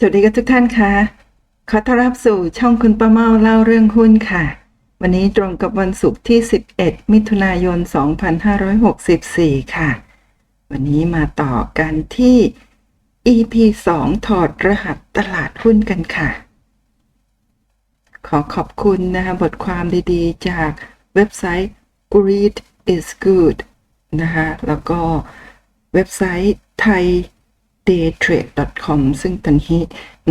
สวัสดีกับทุกท่านค่ะ ขอต้อนรับสู่ช่องคุณป้าเมาเล่าเรื่องหุ้นค่ะ วันนี้ตรงกับวันศุกร์ที่ 11 มิถุนายน 2564 ค่ะ วันนี้มาต่อกันที่ EP 2 ถอดรหัสตลาดหุ้นกันค่ะ ขอขอบคุณนะคะบทความดีๆ จากเว็บไซต์ Greed is Good นะคะ แล้วก็เว็บไซต์ไทย daytrade.com ซึ่งตอนนี้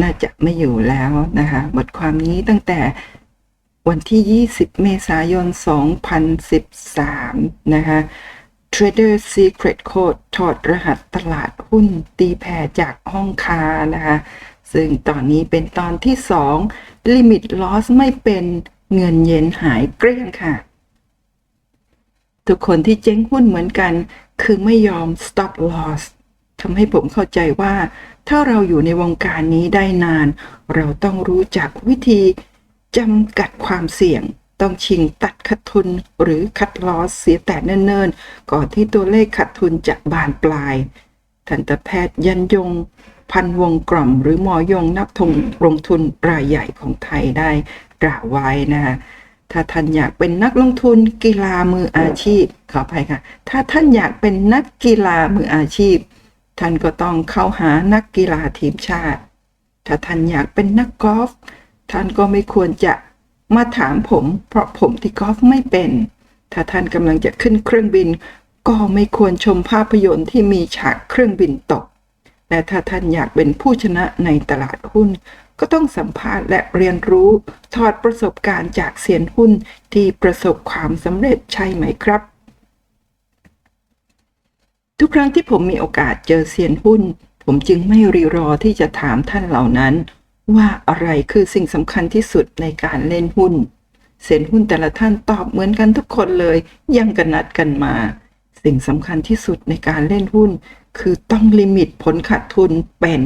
น่าจะไม่อยู่แล้วนะคะ บทความนี้ตั้งแต่วันที่ 20 เมษายน 2013 นะคะ Trader Secret Code ถอดรหัสตลาดหุ้นตีแผ่จากห้องค้านะคะ ซึ่งตอนนี้เป็นตอนที่ 2 Limit Loss ไม่เป็นเงินเย็นหายเกลี้ยงค่ะ ทุกคนที่เจ๊งหุ้นเหมือนกัน คือไม่ยอม stop loss ทำให้ผมเข้าใจว่า ถ้าเราอยู่ในวงการนี้ได้นาน เราต้องรู้จักวิธีจำกัดความเสี่ยง ต้องชิงตัดขาดทุนหรือคัดลอสเสียแต่เนิ่นๆ ก่อนที่ตัวเลขขาดทุนจะบานปลาย ทันตแพทย์ยันยง พันวงกล่อม หรือหมอยงนักทงลงทุนรายใหญ่ของไทยได้กล่าวไว้นะคะถ้าท่านอยากเป็นนักลงทุนกีฬามืออาชีพ ขออภัยค่ะ ถ้าท่านอยากเป็นนักกีฬามืออาชีพ ท่านก็ต้องเข้าหานักกีฬาทีมชาติ ถ้าท่านอยากเป็นนักกอล์ฟท่านก็ไม่ควรจะมาถามผม เพราะผมที่กอล์ฟไม่เป็น ถ้าท่านกำลังจะขึ้นเครื่องบิน ก็ไม่ควรชมภาพยนตร์ที่มีฉากเครื่องบินตกและถ้าท่านอยากเป็นผู้ชนะในตลาดหุ้น ก็ต้องสัมภาษณ์และเรียนรู้ถอดประสบการณ์จากเซียนหุ้นที่ประสบความสำเร็จใช่ไหมครับ ทุกครั้งที่ผมมีโอกาสเจอเซียนหุ้น ผมจึงไม่รีรอที่จะถามท่านเหล่านั้น ว่าอะไรคือสิ่งสำคัญที่สุดในการเล่นหุ้น เซียนหุ้นแต่ละท่านตอบเหมือนกันทุกคนเลยยังกันนัดกันมา สิ่งสำคัญที่สุดในการเล่นหุ้น คือต้องลิมิตผลขาดทุนเป็น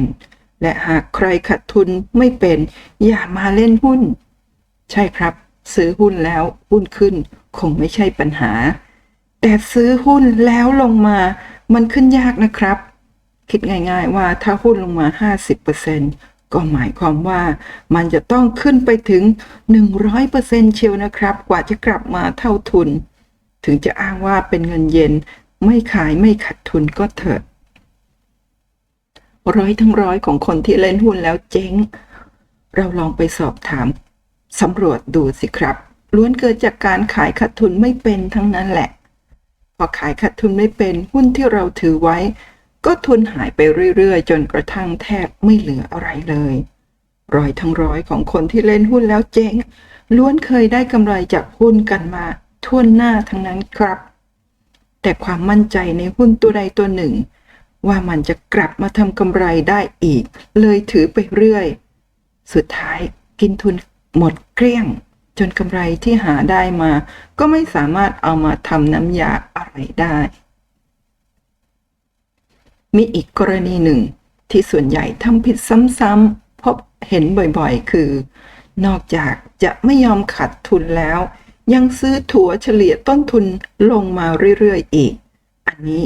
และหากใครขาดทุนไม่เป็น อย่ามาเล่นหุ้น ใช่ครับ ซื้อหุ้นแล้วหุ้นขึ้น คงไม่ใช่ปัญหา แต่ซื้อหุ้นแล้วลงมา มันขึ้นยากนะครับ คิดง่ายๆว่าถ้าหุ้นลงมา 50%ก็หมายความว่ามันจะต้องขึ้นไปถึง 100%เชียวนะครับ กว่าจะกลับมาเท่าทุน ถึงจะอ้างว่าเป็นเงินเย็น ไม่ขายไม่ขัดทุนก็เถอะ ร้อยทั้งร้อยของคนที่เล่นหุ้นแล้วเจ๊ง เราลองไปสอบถามสำรวจดูสิครับล้วนเกิดจากการขายขาดทุนไม่เป็นทั้งนั้นแหละ พอขายขาดทุนไม่เป็นหุ้นที่เราถือไว้ ก็ทุนหายไปเรื่อยๆ จนกระทั่งแทบไม่เหลืออะไรเลยร้อยทั้งร้อยของคนที่เล่นหุ้นแล้วเจ๊งล้วนเคยได้กำไรจากหุ้นกันมาทั่วหน้าทั้งนั้นครับ แต่ความมั่นใจในหุ้นตัวใดตัวหนึ่ง ว่ามันจะกลับมาทำกำไรได้อีก เลยถือไปเรื่อย สุดท้ายกินทุนหมดเกลี้ยง จนกำไรที่หาได้มา ก็ไม่สามารถเอามาทำน้ำยาอะไรได้ มีอีกกรณีหนึ่ง ที่ส่วนใหญ่ทำผิดซ้ำๆพบเห็นบ่อยๆ คือ นอกจากจะไม่ยอมขัดทุนแล้ว ยังซื้อถั่วเฉลี่ยต้นทุนลงมาเรื่อยๆอีก อันนี้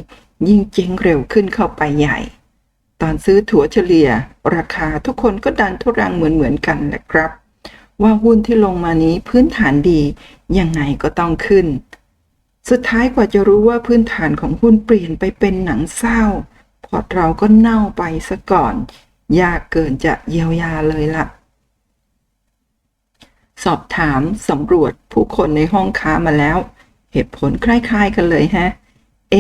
ยิ่งเจ๊งเร็วขึ้นเข้าไปใหญ่ ตอนซื้อถั่วเฉลี่ย ราคาทุกคนก็ดันทุรังเหมือนๆกันแหละครับ ว่าหุ้นที่ลงมานี้พื้นฐานดี ยังไงก็ต้องขึ้น สุดท้ายกว่าจะรู้ว่าพื้นฐานของหุ้นเปลี่ยนไปเป็นหนังเศร้า พอเราก็เน่าไปซะก่อน ยากเกินจะเยียวยาเลยละ่ะ สอบถามสำรวจผู้คนในห้องค้ามาแล้ว เหตุผลคล้ายๆกันเลยฮะ เอ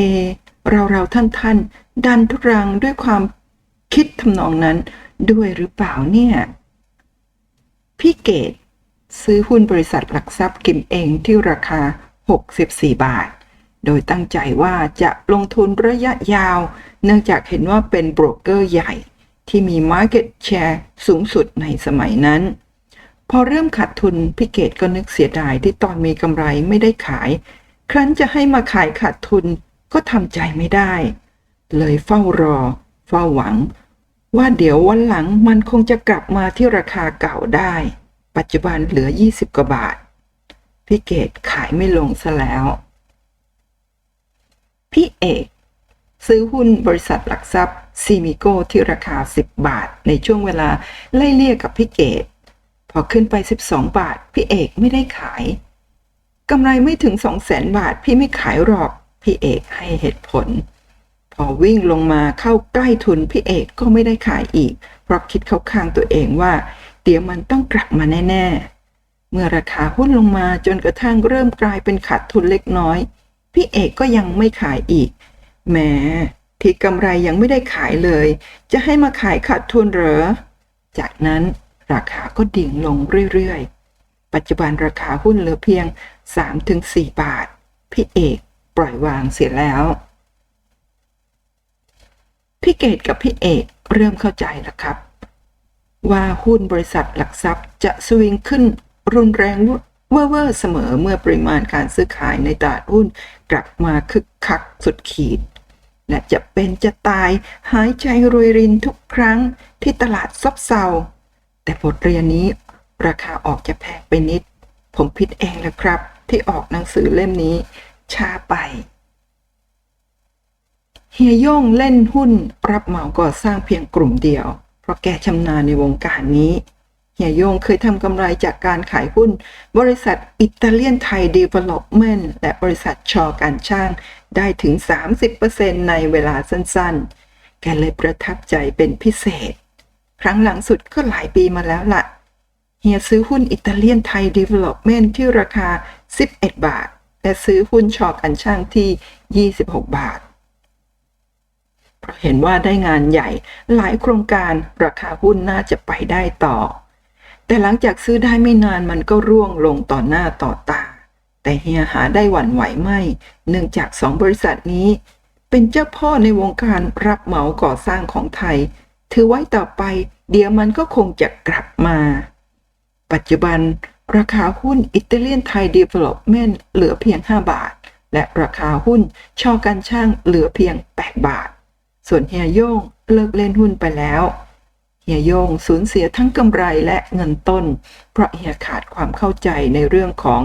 เราเราท่านท่านดันทุรังด้วยความคิดทำนองนั้นด้วยหรือเปล่าเนี่ย พี่เกดซื้อหุ้นบริษัทหลักทรัพย์กิมเองที่ราคา 64 บาท โดยตั้งใจว่าจะลงทุนระยะยาว เนื่องจากเห็นว่าเป็นโบรกเกอร์ใหญ่ ที่มี Market Share สูงสุดในสมัยนั้น พอเริ่มขาดทุนพี่เกดก็นึกเสียดายที่ตอนมีกำไรไม่ได้ขาย ครั้นจะให้มาขายขาดทุนก็ทำใจไม่ได้ เลยเฝ้ารอ เฝ้าหวัง ว่าเดี๋ยววันหลังมันคงจะกลับมาที่ราคาเก่าได้ ปัจจุบันเหลือ 20 กว่าบาท พี่เกดขายไม่ลงซะแล้ว พี่เอกซื้อหุ้นบริษัทหลักทรัพย์ซีมิโกที่ราคา 10 บาท ในช่วงเวลาไล่เลี่ยกับพี่เกดพอขึ้นไป 12 บาท พี่เอกไม่ได้ขายกำไรไม่ถึง 2 0 0แสนบาท พี่ไม่ขายหรอก พี่เอกให้เหตุผล พอวิ่งลงมาเข้าใกล้ทุนพี่เอกก็ไม่ได้ขายอีก เพราะคิดเข้าข้างตัวเองว่า เดี๋ยวมันต้องกลับมาแน่ ๆ เมื่อราคาหุ้นลงมาจนกระทั่งเริ่มกลายเป็นขาดทุนเล็กน้อย พี่เอกก็ยังไม่ขายอีกแหมที่กำไรยังไม่ได้ขายเลย จะให้มาขายขาดทุนเหรอ จากนั้นราคาก็ดิ่งลงเรื่อยๆ ปัจจุบันราคาหุ้นเหลือเพียง 3-4 บาท พี่เอกปล่อยวางเสียแล้ว พี่เกดกับพี่เอกเริ่มเข้าใจแล้วครับ ว่าหุ้นบริษัทหลักทรัพย์จะสวิงขึ้นรุนแรงเว่อร์เสมอเมื่อปริมาณการซื้อขายในตลาดหุ้นกลับมาคึกคักสุดขีด และจะเป็นจะตายหายใจรวยรินทุกครั้งที่ตลาดซบเซา แต่บทเรียนนี้ราคาออกจะแพงไปนิด ผมผิดเองแหละครับ ที่ออกหนังสือเล่มนี้ช้าไป เฮียย่งเล่นหุ้นรับเหมาก่อสร้างเพียงกลุ่มเดียว เพราะแกชำนาญในวงการนี้ เฮียโยงเคยทำกำไรจากการขายหุ้น บริษัทอิตาเลียนไทยเดเวล็อปเมนต์และบริษัทชอการช่างได้ถึง 30%ในเวลาสั้นๆ แกเลยประทับใจเป็นพิเศษ ครั้งหลังสุดก็หลายปีมาแล้วละ่ะ เฮียซื้อหุ้นอิตาเลียนไทยเดเวล็อปเมนต์ที่ราคา 11 บาท และซื้อหุ้นชอการช่างที่ 26 บาทเพราะ เห็นว่าได้งานใหญ่ หลายโครงการราคาหุ้นน่าจะไปได้ต่อ แต่หลังจากซื้อได้ไม่นานมันก็ร่วงลงต่อหน้าต่อตา แต่เฮียหาได้หวั่นไหวไม่ เนื่องจากสองบริษัทนี้ เป็นเจ้าพ่อในวงการรับเหมาก่อสร้างของไทย ถือไว้ต่อไป เดี๋ยวมันก็คงจะกลับมา ปัจจุบัน ราคาหุ้นอิตาเลียนไทยเดเวล็อปเมนต์เหลือเพียง 5 บาท และราคาหุ้นชอการช่างเหลือเพียง 8 บาท ส่วนเฮียโย่งเลิกเล่นหุ้นไปแล้วเฮียโยงสูญเสียทั้งกำไรและเงินต้น เพราะเฮียขาดความเข้าใจในเรื่องของ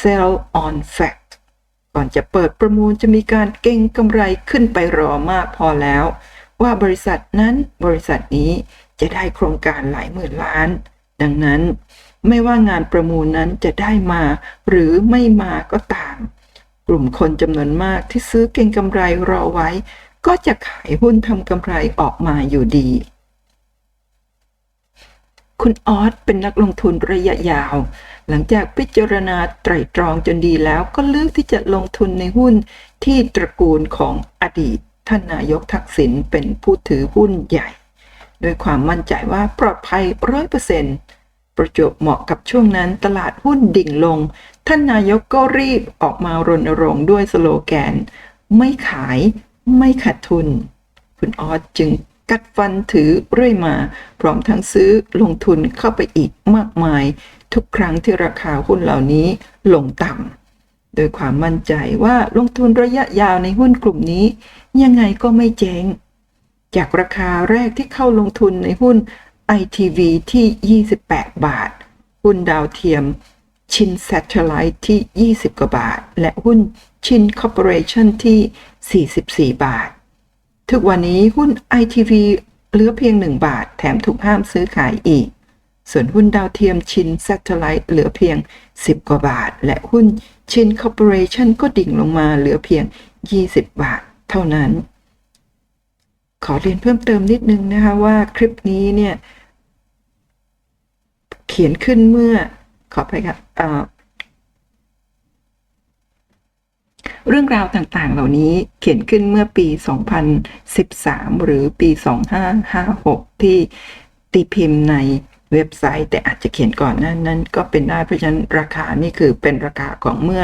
sell on fact ก่อนจะเปิดประมูลจะมีการเก่งกำไรขึ้นไปรอมากพอแล้ว ว่าบริษัทนั้นบริษัทนี้จะได้โครงการหลายหมื่นล้าน ดังนั้น ไม่ว่างานประมูลนั้นจะได้มา หรือไม่มาก็ตาม กลุ่มคนจำนวนมากที่ซื้อเก่งกำไรรอไว้ ก็จะขายหุ้นทำกำไรออกมาอยู่ดี คุณออสเป็นนักลงทุนระยะยาว หลังจากพิจารณาไตรตรองจนดีแล้วก็เลือกที่จะลงทุนในหุ้นที่ตระกูลของอดีตท่านนายกทักษิณเป็นผู้ถือหุ้นใหญ่ โดยความมั่นใจว่าปลอดภัยร้อยเปอร์เซ็นต์ประจวบเหมาะกับช่วงนั้นตลาดหุ้นดิ่งลง ท่านนายกก็รีบออกมารณรงค์ด้วยสโลแกน ไม่ขาย ไม่ขาดทุน คุณออสจึงกัดฟันถือเรื่อยมา พร้อมทั้งซื้อลงทุนเข้าไปอีกมากมาย ทุกครั้งที่ราคาหุ้นเหล่านี้ลงต่ำโดยความมั่นใจว่าลงทุนระยะยาวในหุ้นกลุ่มนี้ ยังไงก็ไม่เจ๊งจากราคาแรกที่เข้าลงทุนในหุ้น ITV ที่ 28 บาท หุ้นดาวเทียมชิน Satellite ที่ 20 กว่าบาท และหุ้น ชิน Corporation ที่ 44 บาท ทุกวันนี้หุ้น ITV เหลือเพียง 1 บาท แถมถูกห้ามซื้อขายอีก ส่วนหุ้นดาวเทียมชิน Satellite เหลือเพียง 10 กว่าบาท และหุ้นชิน Corporation ก็ดิ่งลงมาเหลือเพียง 20 บาท เท่านั้น ขอเรียนเพิ่มเติมนิดนึงนะคะว่าคลิปนี้เนี่ย เขียนขึ้นเมื่อขอไปครับ เรื่องราวต่างๆ เหล่านี้เขียนขึ้นเมื่อปี 2013 หรือปี 2556 ที่ตีพิมพ์ในเว็บไซต์ แต่อาจจะเขียนก่อนนั้น นั้นก็เป็นได้เพราะฉะนั้นราคานี่คือเป็นราคาของเมื่อ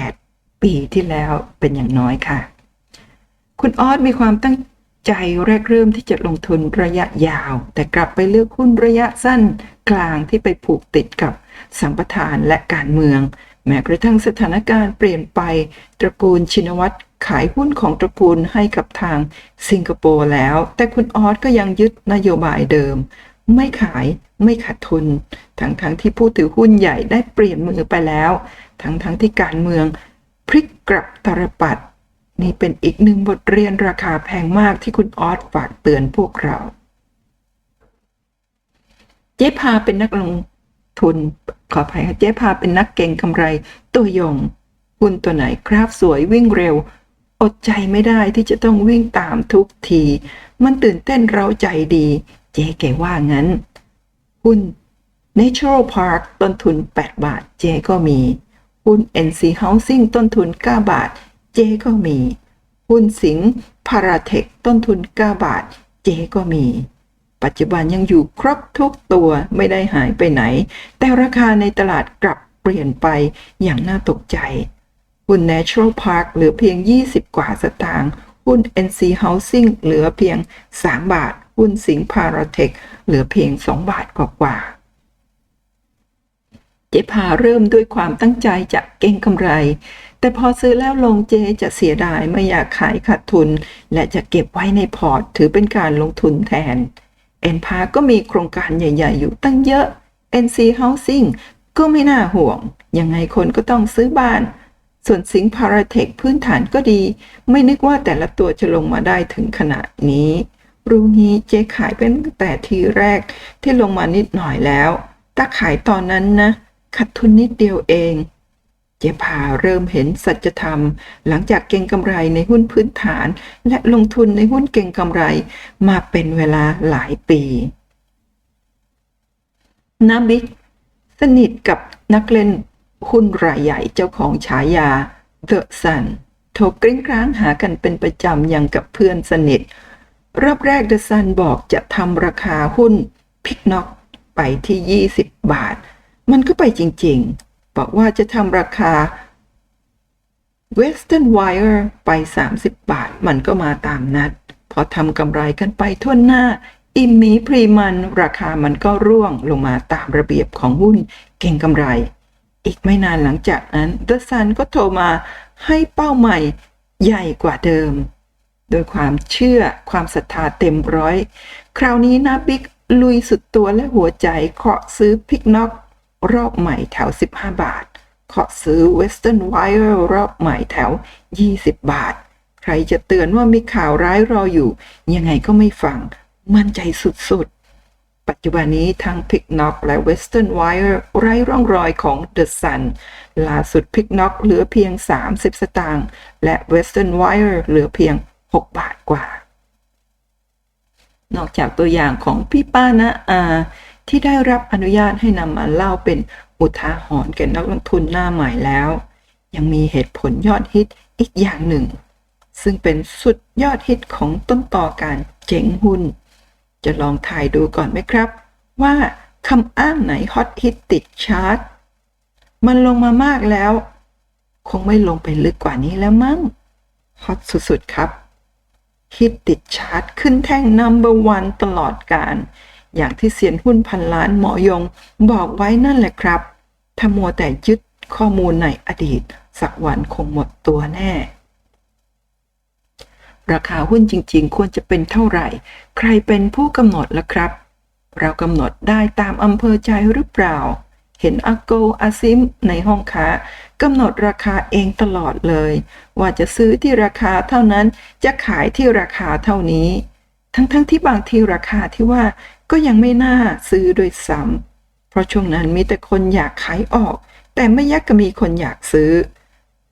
8 ปีที่แล้วเป็นอย่างน้อยค่ะ คุณออสมีความตั้งใจแรกเริ่มที่จะลงทุนระยะยาว แต่กลับไปเลือกหุ้นระยะสั้นกลางที่ไปผูกติดกับสัมปทานและการเมือง แม้กระทั่งสถานการณ์เปลี่ยนไป ตระกูลชินวัตรขายหุ้นของตระกูลให้กับทางสิงคโปร์แล้ว แต่คุณออสก็ยังยึดนโยบายเดิม ไม่ขายไม่ขาดทุน ทั้งๆทที่ผู้ถือหุ้นใหญ่ได้เปลี่ยนมือไปแล้ว ทั้งๆทที่การเมืองพลิกกลับตรปัด นี่เป็นอีกหนึ่งบทเรียนราคาแพงมากที่คุณออสฝากเตือนพวกเรา เจ๊พาเป็นนักลง ทุน ขออภัยค่ะเจ๊พาเป็นนักเก่งกำไร ตัวยงหุ้นตัวไหนคราฟสวยวิ่งเร็ว อดใจไม่ได้ที่จะต้องวิ่งตามทุกที มันตื่นเต้นเร้าใจดี เจ๊แกว่างั้น หุ้น Natural Park ต้นทุน 8 บาท เจ๊ก็มี หุ้น NC Housing ต้นทุน 9 บาท เจ๊ก็มี หุ้นสิงห์พาราเทคต้นทุน 9 บาท เจ๊ก็มี ปัจจุบันยังอยู่ครบทุกตัวไม่ได้หายไปไหน แต่ราคาในตลาดกลับเปลี่ยนไปอย่างน่าตกใจ หุ้น Natural Park เหลือเพียง 20 กว่าสตางค์ หุ้น NC Housing เหลือเพียง 3 บาท หุ้นสิงห์พาราเทคเหลือเพียง 2 บาทกว่าๆเจ๊พาเริ่มด้วยความตั้งใจจะเก่งกำไร แต่พอซื้อแล้วลงเจจะเสียดายไม่อยากขายขาดทุน และจะเก็บไว้ในพอร์ตถือเป็นการลงทุนแทน เอ็นพาก็มีโครงการใหญ่ ๆ อยู่ตั้งเยอะ NC Housing ก็ไม่น่าห่วง ยังไงคนก็ต้องซื้อบ้าน ส่วนสิงห์พาราเทคพื้นฐานก็ดี ไม่นึกว่าแต่ละตัวจะลงมาได้ถึงขนาดนี้ รู้นี้เจ๊ขายเป็นแต่ทีแรกที่ลงมานิดหน่อยแล้ว ถ้าขายตอนนั้นนะขาดทุนนิดเดียวเอง จ๊พาเริ่มเห็นสัจธรรม หลังจากเก่งกำไรในหุ้นพื้นฐาน และลงทุนในหุ้นเก่งกำไรมาเป็นเวลาหลายปีนาบิ๊กสนิทกับนักเล่นหุ้นรายใหญ่เจ้าของฉายา The Sun โทรกริ้งกร้างหากันเป็นประจำอย่างกับเพื่อนสนิท รอบแรก The Sun บอกจะทำราคาหุ้นพิกน็อกไปที่ 20 บาท มันก็ไปจริง ๆ บอกว่าจะทำราคา Western Wire ไป 30 บาท มันก็มาตามนัด พอทำกำไรกันไปทั่วหน้า อิมมีพรีมัน ราคามันก็ร่วงลงมาตามระเบียบของหุ้นเก่งกำไร อีกไม่นานหลังจากนั้น The Sun ก็โทรมาให้เป้าใหม่ใหญ่กว่าเดิม โดยความเชื่อความศรัทธาเต็มร้อย คราวนี้นะบิ๊กลุยสุดตัวและหัวใจเคาะซื้อพิกน็อก รอบใหม่แถว 15 บาท เคาะซื้อ Western Wire รอบใหม่แถว 20 บาท ใครจะเตือนว่ามีข่าวร้ายรออยู่ ยังไงก็ไม่ฟัง มั่นใจสุดๆ ปัจจุบันนี้ทั้ง p i c k n o c k และ Western Wire ไร้ร่องรอยของ The Sun ล่าสุด p i c k n o c k เหลือเพียง 30 สตางค์และ Western Wire เหลือเพียง 6 บาทกว่า นอกจากตัวอย่างของพี่ป้านะอา ที่ได้รับอนุญาตให้นำมาเล่าเป็นอุทาหรณ์แก่นักลงทุนหน้าใหม่แล้ว ยังมีเหตุผลยอดฮิตอีกอย่างหนึ่ง ซึ่งเป็นสุดยอดฮิตของต้นต่อการเจ๋งหุ้น จะลองถ่ายดูก่อนไหมครับ ว่าคำอ้างไหนฮอตฮิตติดชาร์ตมันลงมามากแล้ว คงไม่ลงไปลึกกว่านี้แล้วมั้งฮอตสุดๆครับฮิตติดชาร์ตขึ้นแท่งนัมเบอร์วันตลอดการ อย่างที่เซียนหุ้นพันล้านหมอยงบอกไว้นั่นแหละครับ ถ้ามัวแต่ยึดข้อมูลในอดีต สักวันคงหมดตัวแน่ ราคาหุ้นจริง ๆ ควรจะเป็นเท่าไหร่ ใครเป็นผู้กำหนดล่ะครับ เรากำหนดได้ตามอำเภอใจหรือเปล่า เห็นอาโกอาซิมในห้องค้ากำหนดราคาเองตลอดเลย ว่าจะซื้อที่ราคาเท่านั้นจะขายที่ราคาเท่านี้ ทั้งๆทที่บางทีราคาที่ว่า ก็ยังไม่น่าซื้อโดยซ้ำเพราะช่วงนั้นมีแต่คนอยากขายออก แต่ไม่ยักก็มีคนอยากซื้อ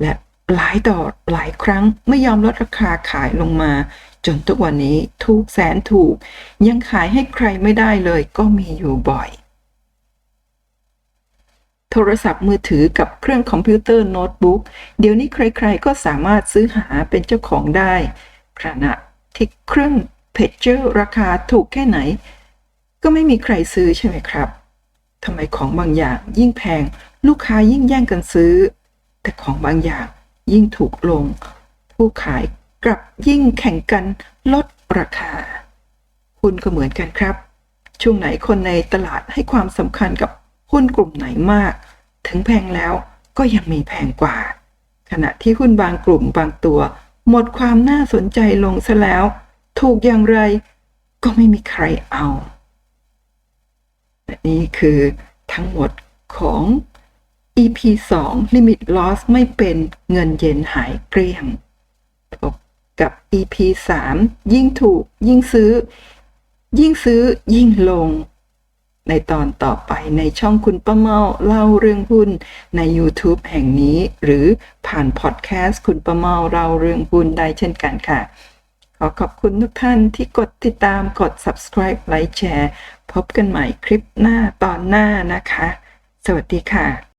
และหลายต่อหลายครั้งไม่ยอมลดราคาขายลงมา จนทุกวันนี้ถูกแสนถูก ยังขายให้ใครไม่ได้เลยก็มีอยู่บ่อย โทรศัพท์มือถือกับเครื่องคอมพิวเตอร์โน้ตบุ๊กเดี๋ยวนี้ใครๆก็สามารถซื้อหาเป็นเจ้าของได้ขณะที่เครื่องเพจเจอร์ราคาถูกแค่ไหน ก็ไม่มีใครซื้อใช่ไหมครับทำไมของบางอย่างยิ่งแพง ลูกค้ายิ่งแย่งกันซื้อ แต่ของบางอย่างยิ่งถูกลง ผู้ขายกลับยิ่งแข่งกันลดราคาหุ้นก็เหมือนกันครับ ช่วงไหนคนในตลาดให้ความสำคัญกับหุ้นกลุ่มไหนมาก ถึงแพงแล้วก็ยังมีแพงกว่า ขณะที่หุ้นบางกลุ่มบางตัว หมดความน่าสนใจลงซะแล้ว ถูกอย่างไรก็ไม่มีใครเอา นี่คือทั้งหมดของ EP 2 Limit Loss ไม่เป็นเงินเย็นหายเกลี้ยงพบกับ EP 3 ยิ่งถูกยิ่งซื้อ ยิ่งซื้อยิ่งลง ในตอนต่อไปในช่องคุณป้าเมาเล่าเรื่องหุ้นใน YouTube แห่งนี้ หรือผ่านพอดแคสต์คุณป้าเมาเล่าเรื่องหุ้นได้เช่นกันค่ะ อขอบคุณทุกท่านที่กดติดตามกด subscribe ไลค์แชร์ พบกันใหม่คลิปหน้าตอนหน้านะคะ สวัสดีค่ะ